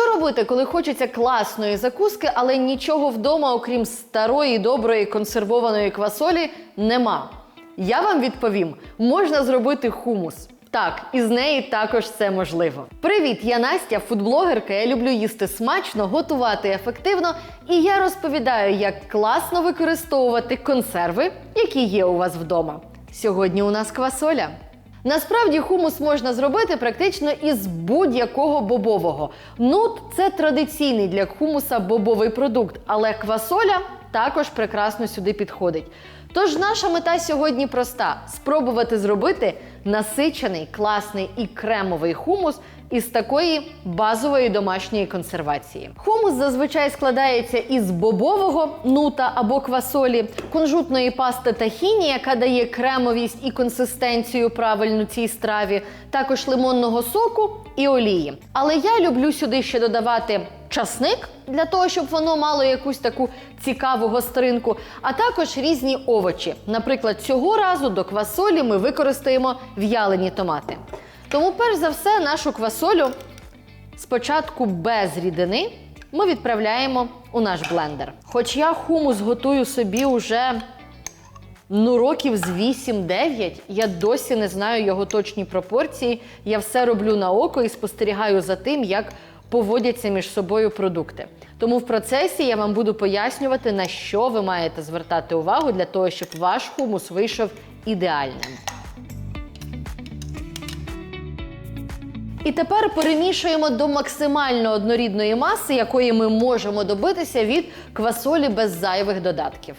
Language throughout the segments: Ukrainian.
Що робити, коли хочеться класної закуски, але нічого вдома, окрім старої, доброї консервованої квасолі, нема? Я вам відповім: можна зробити хумус. Так, із неї також це можливо. Привіт, я Настя, фудблогерка. Я люблю їсти смачно, готувати ефективно, і я розповідаю, як класно використовувати консерви, які є у вас вдома. Сьогодні у нас квасоля. Насправді хумус можна зробити практично із будь-якого бобового. Нут це традиційний для хумуса бобовий продукт, але квасоля також прекрасно сюди підходить. Тож наша мета сьогодні проста: спробувати зробити насичений, класний і кремовий хумус із такої базової домашньої консервації. Хумус зазвичай складається із бобового нута або квасолі, кунжутної пасти тахіні, яка дає кремовість і консистенцію правильну цій страві, також лимонного соку і олії. Але я люблю сюди ще додавати часник для того, щоб воно мало якусь таку цікаву гостринку, а також різні овочі. Наприклад, цього разу до квасолі ми використаємо в'ялені томати. Тому, перш за все, нашу квасолю спочатку без рідини ми відправляємо у наш блендер. Хоч я хумус готую собі уже ну, років з 8-9, я досі не знаю його точні пропорції. Я все роблю на око і спостерігаю за тим, як поводяться між собою продукти. Тому в процесі я вам буду пояснювати, на що ви маєте звертати увагу для того, щоб ваш хумус вийшов ідеальним. І тепер перемішуємо до максимально однорідної маси, якої ми можемо добитися від квасолі без зайвих додатків.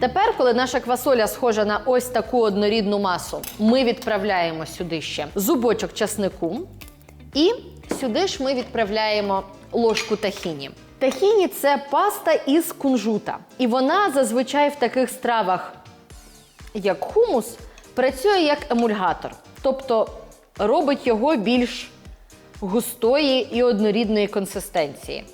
Тепер, коли наша квасоля схожа на ось таку однорідну масу, ми відправляємо сюди ще зубочок часнику. І сюди ж ми відправляємо ложку тахіні. Тахіні це паста із кунжута. І вона зазвичай в таких стравах, як хумус, працює як емульгатор. Тобто робить його більш густої і однорідної консистенції.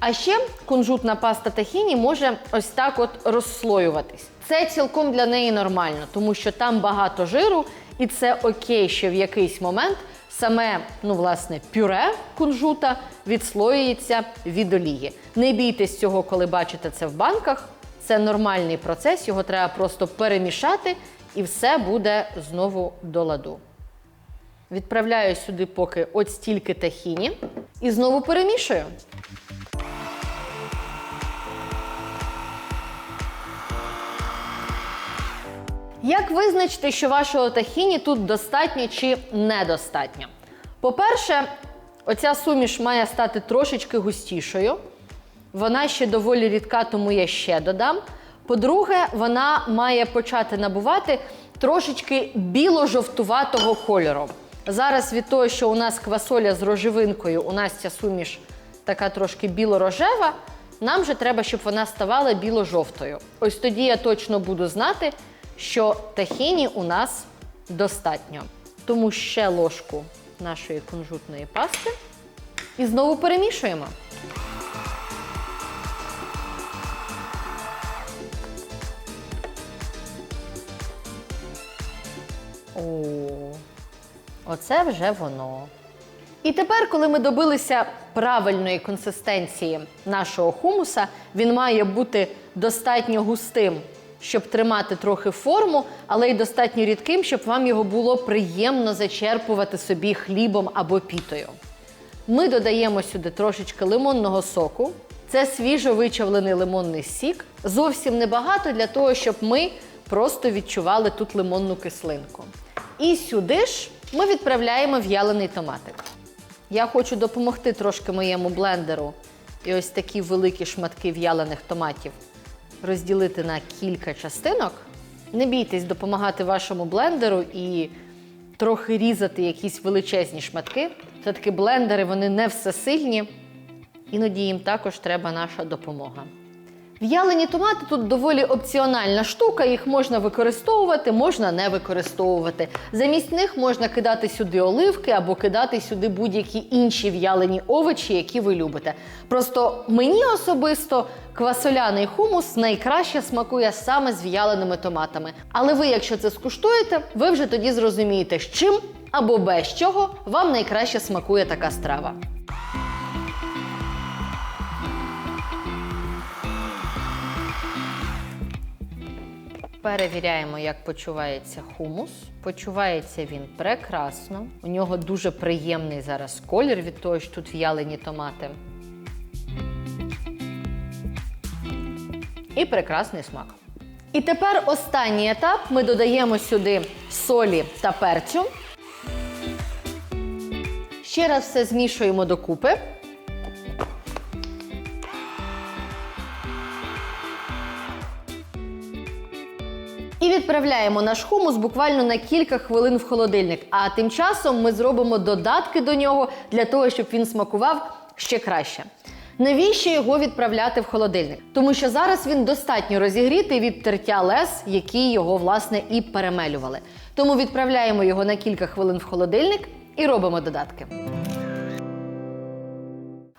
А ще кунжутна паста тахіні може ось так от розслоюватись. Це цілком для неї нормально, тому що там багато жиру, і це окей, що в якийсь момент саме ну, власне, пюре кунжута відслоюється від олії. Не бійтесь цього, коли бачите це в банках. Це нормальний процес, його треба просто перемішати, і все буде знову до ладу. Відправляю сюди поки от стільки тахіні і знову перемішую. Як визначити, що вашого тахіні тут достатньо чи недостатньо? По-перше, оця суміш має стати трошечки густішою. Вона ще доволі рідка, тому я ще додам. По-друге, вона має почати набувати трошечки біло-жовтуватого кольору. Зараз від того, що у нас квасоля з рожевинкою, у нас ця суміш така трошки біло-рожева, нам же треба, щоб вона ставала біло-жовтою. Ось тоді я точно буду знати, що тахіні у нас достатньо. Тому ще ложку нашої кунжутної пасти і знову перемішуємо. О, оце вже воно. І тепер, коли ми добилися правильної консистенції нашого хумуса, він має бути достатньо густим, щоб тримати трохи форму, але й достатньо рідким, щоб вам його було приємно зачерпувати собі хлібом або пітою. Ми додаємо сюди трошечки лимонного соку. Це свіжо вичавлений лимонний сік. Зовсім небагато для того, щоб ми просто відчували тут лимонну кислинку. І сюди ж ми відправляємо в'ялений томатик. Я хочу допомогти трошки моєму блендеру і ось такі великі шматки в'ялених томатів розділити на кілька частинок. Не бійтесь допомагати вашому блендеру і трохи різати якісь величезні шматки. Все-таки блендери вони не всесильні, іноді їм також треба наша допомога. В'ялені томати тут доволі опціональна штука, їх можна використовувати, можна не використовувати. Замість них можна кидати сюди оливки або кидати сюди будь-які інші в'ялені овочі, які ви любите. Просто мені особисто квасоляний хумус найкраще смакує саме з в'яленими томатами. Але ви, якщо це скуштуєте, ви вже тоді зрозумієте, з чим або без чого вам найкраще смакує така страва. Перевіряємо, як почувається хумус. Почувається він прекрасно. У нього дуже приємний зараз колір від того, що тут в'ялені томати. І прекрасний смак. І тепер останній етап. Ми додаємо сюди солі та перцю. Ще раз все змішуємо докупи. Відправляємо наш хумус буквально на кілька хвилин в холодильник. А тим часом ми зробимо додатки до нього для того, щоб він смакував ще краще. Навіщо його відправляти в холодильник? Тому що зараз він достатньо розігрітий від тертя лес, які його власне і перемелювали. Тому відправляємо його на кілька хвилин в холодильник і робимо додатки.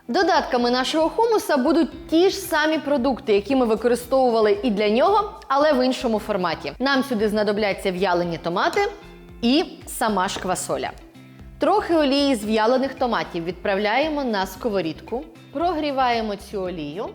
Додатками нашого хумуса будуть ті ж самі продукти, які ми використовували і для нього, але в іншому форматі. Нам сюди знадобляться в'ялені томати і сама ж квасоля. Трохи олії з в'ялених томатів відправляємо на сковорідку, прогріваємо цю олію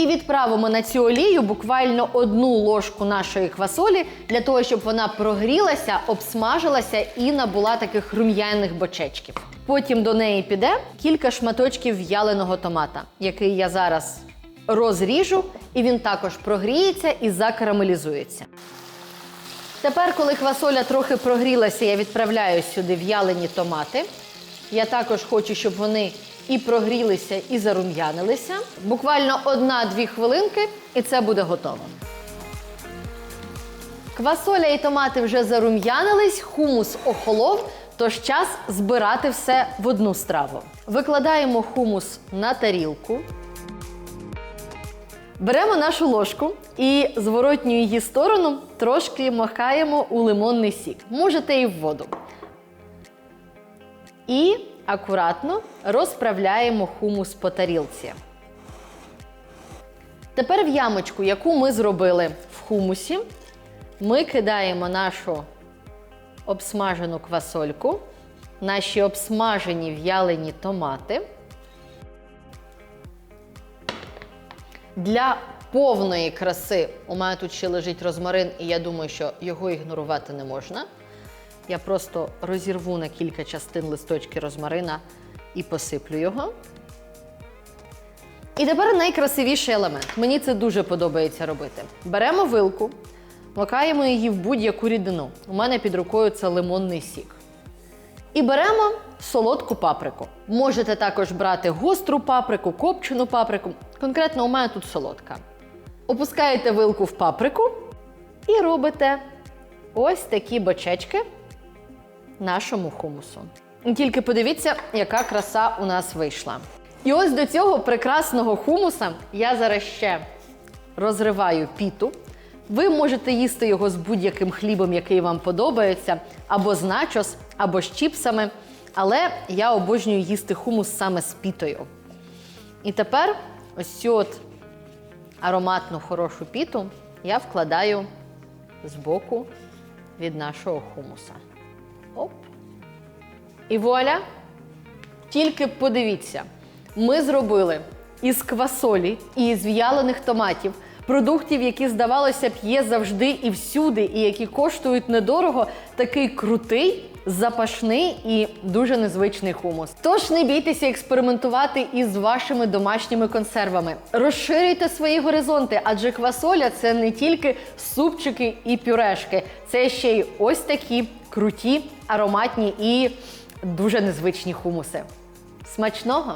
і відправимо на цю олію буквально одну ложку нашої квасолі для того, щоб вона прогрілася, обсмажилася і набула таких рум'яних бочечків. Потім до неї піде кілька шматочків в'яленого томата, який я зараз розріжу, і він також прогріється і закарамелізується. Тепер, коли квасоля трохи прогрілася, я відправляю сюди в'ялені томати. Я також хочу, щоб вони і прогрілися, і зарум'янилися. Буквально одна-дві хвилинки, і це буде готово. Квасоля і томати вже зарум'янились, хумус охолов, тож час збирати все в одну страву. Викладаємо хумус на тарілку. Беремо нашу ложку і зворотню її сторону трошки махаємо у лимонний сік. Можете і в воду. І акуратно розправляємо хумус по тарілці. Тепер в ямочку, яку ми зробили в хумусі, ми кидаємо нашу обсмажену квасольку, наші обсмажені в'ялені томати. Для повної краси у мене тут ще лежить розмарин, і я думаю, що його ігнорувати не можна. Я просто розірву на кілька частин листочки розмарина і посиплю його. І тепер найкрасивіший елемент. Мені це дуже подобається робити. Беремо вилку, макаємо її в будь-яку рідину. У мене під рукою це лимонний сік. І беремо солодку паприку. Можете також брати гостру паприку, копчену паприку. Конкретно у мене тут солодка. Опускаєте вилку в паприку і робите ось такі бочечки нашому хумусу. Тільки подивіться, яка краса у нас вийшла. І ось до цього прекрасного хумуса я зараз ще розриваю піту. Ви можете їсти його з будь-яким хлібом, який вам подобається, або з начос, або з чіпсами. Але я обожнюю їсти хумус саме з пітою. І тепер ось цю от ароматну хорошу піту я вкладаю збоку від нашого хумуса. Оп. І вуаля! Тільки подивіться, ми зробили із квасолі і із в'ялених томатів, продуктів, які, здавалося б, є завжди і всюди, і які коштують недорого, такий крутий, запашний і дуже незвичний хумус. Тож не бійтеся експериментувати із вашими домашніми консервами. Розширюйте свої горизонти, адже квасоля це не тільки супчики і пюрешки, це ще й ось такі круті, ароматні і дуже незвичні хумуси. Смачного!